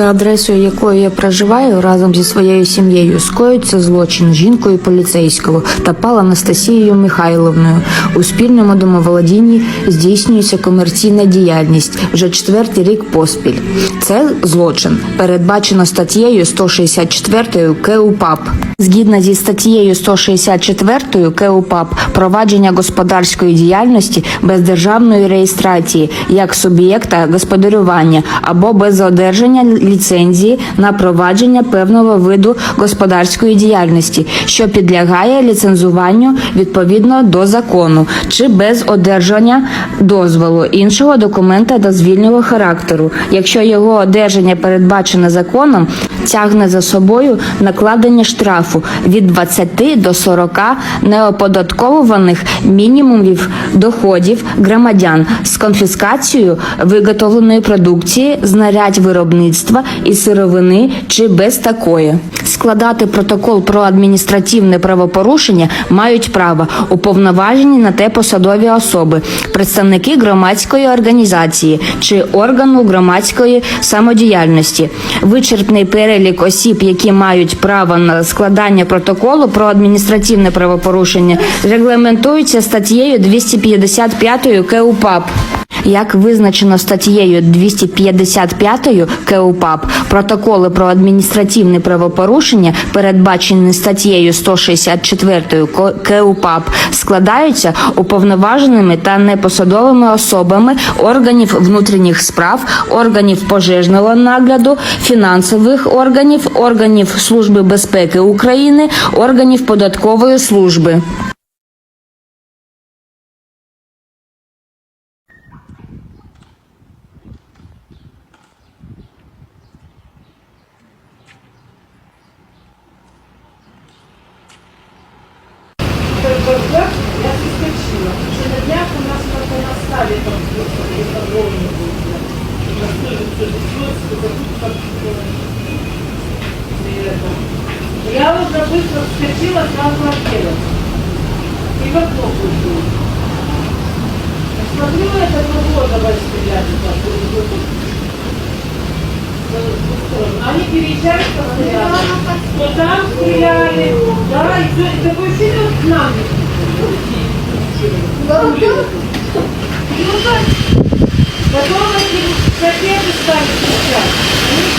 За адресою якої я проживаю разом зі своєю сім'єю скоїться злочин жінкою поліцейського та пал Анастасією Михайловною. У спільному домоволодінні здійснюється комерційна діяльність вже четвертий рік поспіль. Це злочин передбачено статтєю 164 КУПАП. Згідно зі статтєю 164 КУПАП, провадження господарської діяльності без державної реєстрації як суб'єкта господарювання або без одержання ліцензії на провадження певного виду господарської діяльності, що підлягає ліцензуванню відповідно до закону, чи без одержання дозволу іншого документа дозвільного характеру, якщо його одержання передбачене законом, тягне за собою накладення штрафу від 20 до 40 неоподатковуваних мінімумів доходів громадян з конфіскацією виготовленої продукції, знарядь виробництва і сировини чи без такої. Складати протокол про адміністративне правопорушення мають право уповноважені на те посадові особи, представники громадської організації чи органу громадської самодіяльності. Вичерпний перелік осіб, які мають право на складання протоколу про адміністративне правопорушення, регламентується статтєю 255 КУПАП. Як визначено статтєю 255 КУПАП, протоколи про адміністративне правопорушення, передбачені статтєю 164 КУПАП, складаються уповноваженими та непосадовими особами органів внутрішніх справ, органів пожежного нагляду, фінансових органів, органів Служби безпеки України, органів податкової служби. той бардак я соскочила. Через днях у нас как на ставе компьютер, это ровно было. На столице тут как будто я уже быстро вскочила, сразу оделась. И в окно вышла. Смотрела это кругло, давай стрелять. Они переезжают постоянно. То там стреляли, да, и, вот к нам. Потом эти соседи кричать. Они